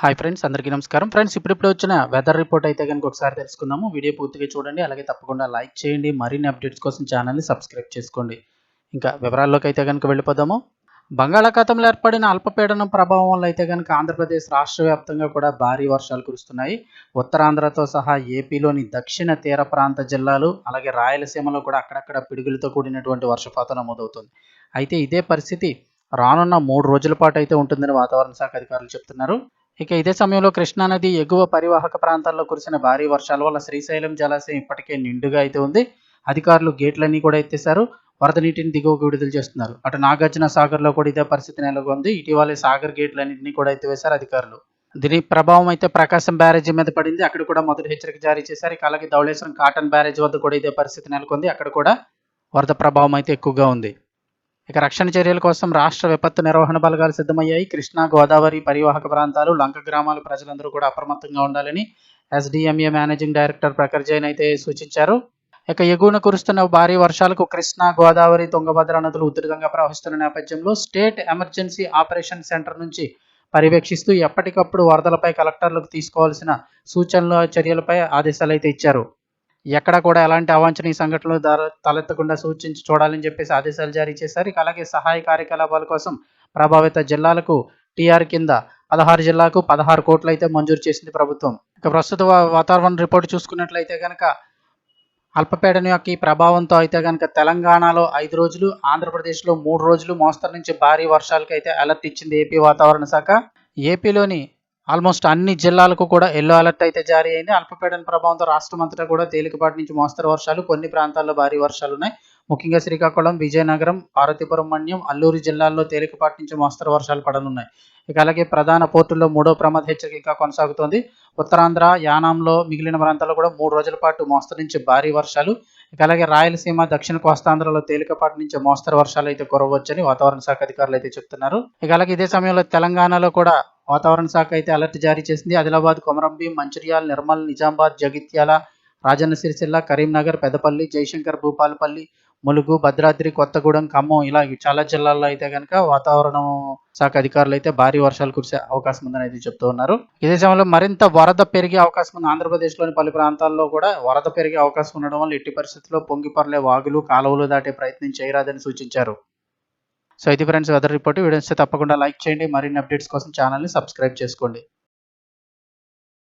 Hi friends అందరికీ నమస్కారం. Friends ఇప్పుడిప్పుడు వచ్చిన వెదర్ రిపోర్ట్ అయితే కనుక ఒకసారి తెలుసుకుందాము. వీడియో పూర్తిగా చూడండి అలాగే తప్పకుండా లైక్ చేయండి. మరిన్ని అప్డేట్స్ కోసం ఛానల్ని సబ్స్క్రైబ్ చేసుకోండి. ఇంకా వివరాల్లోకి అయితే కనుక వెళ్ళిపోదాము. బంగాళాఖాతంలో ఏర్పడిన అల్పపీడనం ప్రభావం వల్ల అయితే కనుక ఆంధ్రప్రదేశ్ రాష్ట్ర వ్యాప్తంగా కూడా భారీ వర్షాలు కురుస్తున్నాయి. ఉత్తరాంధ్రతో సహా ఏపీలోని దక్షిణ తీర ప్రాంత జిల్లాలు అలాగే రాయలసీమలో కూడా అక్కడక్కడ పిడుగులతో కూడినటువంటి వర్షపాతం నమోదవుతుంది. అయితే ఇదే పరిస్థితి రానున్న మూడు రోజుల పాటు అయితే ఉంటుందని వాతావరణ శాఖ అధికారులు చెప్తున్నారు. ఇక ఇదే సమయంలో కృష్ణానది ఎగువ పరివాహక ప్రాంతాల్లో కురిసిన భారీ వర్షాల వల్ల శ్రీశైలం జలాశయం ఇప్పటికే నిండుగా అయితే ఉంది. అధికారులు గేట్లన్నీ కూడా ఎత్తేశారు. వరద నీటిని దిగువకు విడుదల చేస్తున్నారు. అటు నాగార్జున సాగర్లో కూడా ఇదే పరిస్థితి నెలకొంది. ఇటీవలే సాగర్ గేట్లన్నింటినీ కూడా ఎత్తివేశారు అధికారులు. దీని ప్రభావం అయితే ప్రకాశం బ్యారేజీ మీద పడింది. అక్కడ కూడా మొదటి హెచ్చరిక జారీ చేశారు. ఇక అలాగే ధవళేశ్వరం కాటన్ బ్యారేజ్ వద్ద కూడా ఇదే పరిస్థితి నెలకొంది. అక్కడ కూడా వరద ప్రభావం అయితే ఎక్కువగా ఉంది. ఇక రక్షణ చర్యల కోసం రాష్ట్ర విపత్తు నిర్వహణ బలగాలు సిద్ధమయ్యాయి. కృష్ణా గోదావరి పరివాహక ప్రాంతాలు లంక గ్రామాల ప్రజలందరూ కూడా అప్రమత్తంగా ఉండాలని SDMA managing director Prakhar Jain అయితే సూచించారు. ఇక ఎగువన కురుస్తున్న భారీ వర్షాలకు కృష్ణా గోదావరి తుంగభద్ర నదులు ఉధృతంగా ప్రవహిస్తున్న నేపథ్యంలో స్టేట్ ఎమర్జెన్సీ ఆపరేషన్ సెంటర్ నుంచి పర్యవేక్షిస్తూ ఎప్పటికప్పుడు వరదలపై కలెక్టర్లకు తీసుకోవాల్సిన సూచనలు చర్యలపై ఆదేశాలు అయితే ఇచ్చారు. ఎక్కడ కూడా ఎలాంటి అవాంఛనీయ సంఘటనలు తలెత్తకుండా సూచించి చూడాలని చెప్పేసి ఆదేశాలు జారీ చేశారు. ఇక అలాగే సహాయ కార్యకలాపాల కోసం ప్రభావిత జిల్లాలకు టీఆర్ కింద పదహారు జిల్లాకు పదహారు కోట్లు అయితే మంజూరు చేసింది ప్రభుత్వం. ఇక ప్రస్తుత వాతావరణ రిపోర్ట్ చూసుకున్నట్లయితే కనుక అల్పపీడన యొక్క ఈ ప్రభావంతో అయితే కనుక తెలంగాణలో ఐదు రోజులు ఆంధ్రప్రదేశ్లో మూడు రోజులు మోస్తరు నుంచి భారీ వర్షాలకైతే అలర్ట్ ఇచ్చింది ఏపీ వాతావరణ శాఖ. ఏపీలోని ఆల్మోస్ట్ అన్ని జిల్లాలకు కూడా ఎల్లో అలర్ట్ అయితే జారీ అయింది. అల్పపీడన ప్రభావంతో రాష్ట్రం అంతటా కూడా తేలికపాటి నుంచి మోస్తరు వర్షాలు కొన్ని ప్రాంతాల్లో భారీ వర్షాలు ఉన్నాయి. ముఖ్యంగా శ్రీకాకుళం విజయనగరం పార్వతీపురం మన్యం అల్లూరు జిల్లాల్లో తేలికపాటి నుంచి మోస్తరు వర్షాలు పడనున్నాయి. ఇక అలాగే ప్రధాన పోర్టుల్లో మూడో ప్రమాద హెచ్చరిక ఇంకా కొనసాగుతోంది. ఉత్తరాంధ్ర యానాంలో మిగిలిన ప్రాంతాల్లో కూడా మూడు రోజుల పాటు మోస్తరు నుంచి భారీ వర్షాలు. ఇక అలాగే రాయలసీమ దక్షిణ కోస్తాంధ్రలో తేలికపాటి నుంచి మోస్తరు వర్షాలు అయితే కురవచ్చని వాతావరణ శాఖ అధికారులు అయితే చెప్తున్నారు. ఇక అలాగే ఇదే సమయంలో తెలంగాణలో కూడా వాతావరణ శాఖ అయితే అలర్ట్ జారీ చేసింది. ఆదిలాబాద్ కొమరంభీం మంచిర్యాల నిర్మల్ నిజామాబాద్ జగిత్యాల రాజన్న సిరిసిల్ల కరీంనగర్ పెదపల్లి జయశంకర్ భూపాలపల్లి ములుగు భద్రాద్రి కొత్తగూడెం ఖమ్మం ఇలా చాలా జిల్లాల్లో అయితే కనుక వాతావరణం శాఖ అధికారులు అయితే భారీ వర్షాలు కురిసే అవకాశం ఉందని అయితే చెప్తూ ఉన్నారు. ఇదే సమయంలో మరింత వరద పెరిగే అవకాశం ఉంది. ఆంధ్రప్రదేశ్లోని పలు ప్రాంతాల్లో కూడా వరద పెరిగే అవకాశం ఉండడం వల్ల ఎట్టి పరిస్థితుల్లో పొంగిపర్లే వాగులు కాలువలు దాటే ప్రయత్నం చేయరాదని సూచించారు. సో ఇది ఫ్రెండ్స్ వెదర్ రిపోర్ట్ వీడియోస్ తప్పకుండా లైక్ చేయండి. మరిన్ని అప్డేట్స్ కోసం ఛానల్ని సబ్స్క్రైబ్ చేసుకోండి.